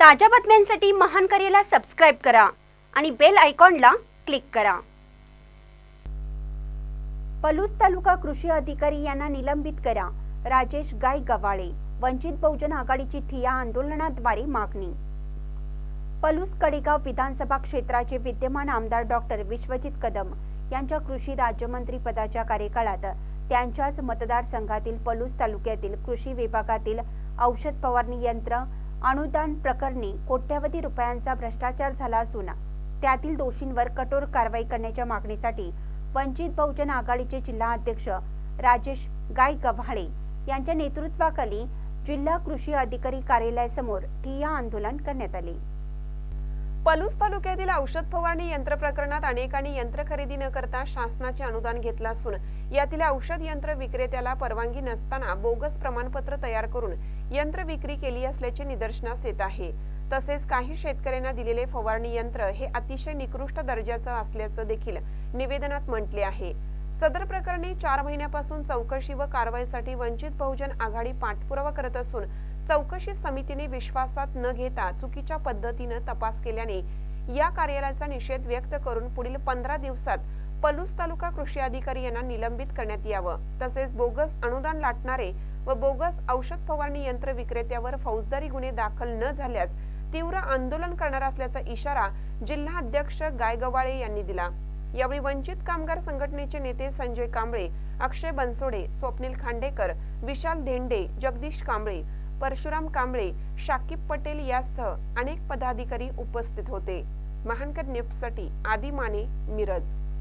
ताज्या बातम्यांसाठी महान करेला सबस्क्राईब करा आणि बेल आयकॉनला क्लिक करा. पलूस तालुका कृषी अधिकारी यांना निलंबित करा. राजेश गाय गवाळे वंचित बहुजन आघाडीची ठिया आंदोलनाद्वारे मागणी. पलूस कडेगाव विधानसभा क्षेत्राचे विद्यमान आमदार डॉक्टर विश्वजित कदम यांच्या कृषी राज्यमंत्री पदाच्या कार्यकाळात त्यांच्याच मतदारसंघातील पलूस तालुक्यातील कृषी विभागातील औषध फवारणी यंत्र अनुदान प्रकरणी कोट्यवधी रुपयांचा भ्रष्टाचार झाला असून त्यातील दोषींवर कठोर कारवाई करण्याच्या मागणीसाठी वंचित बहुजन आघाडीचे जिल्हा अध्यक्ष राजेश गाय गव्हाळे यांच्या नेतृत्वाखाली जिल्हा कृषी अधिकारी कार्यालयासमोर ठिय्या आंदोलन करण्यात आले. पलूस तालुक्यातील औषध फवारणी यंत्र प्रकरणात अनेकांनी यंत्र खरेदी न करता शासनाचे अनुदान घेतलं असून यातील औषध यंत्र विक्रेत्याला परवानगी नसताना बोगस प्रमाणपत्र तयार करून यंत्र विक्री केली असल्याचे निदर्शनास येत आहे. तसेच काही शेतकऱ्यांना दिलेले फवारणी यंत्र हे अतिशय निकृष्ट दर्जाचं असल्याचं देखील निवेदनात म्हटले आहे. सदर प्रकरणी चार महिन्यापासून चौकशी व कारवाईसाठी वंचित बहुजन आघाडी पाठपुरावा करत असून चौकशी समितीने विश्वासात न घेता चुकीच्या पद्धतीनं तपास केल्याने या कार्यालयाचा निषेध व्यक्त करून पुढील पंधरा दिवसात पलूस तालुका कृषी अधिकारी यांना निलंबित करण्यात यावं. तसेच बोगस अनुदान लाटणारे व बोगस औषध फवारणी यंत्र विक्रेत्यावर फौजदारी गुन्हे दाखल न झाल्यास तीव्र आंदोलन करणार असल्याचा इशारा जिल्हा अध्यक्ष गायगवाळे यांनी दिला. यावेळी वंचित कामगार संघटनेचे नेते संजय कांबळे अक्षय बनसोडे स्वप्नील खांडेकर विशाल धेंडे जगदीश कांबळे परशुराम कांबळे शाकिब पटेल यासह अनेक पदाधिकारी उपस्थित होते. महानकर न्यूजसाठी आदी माने मिरज.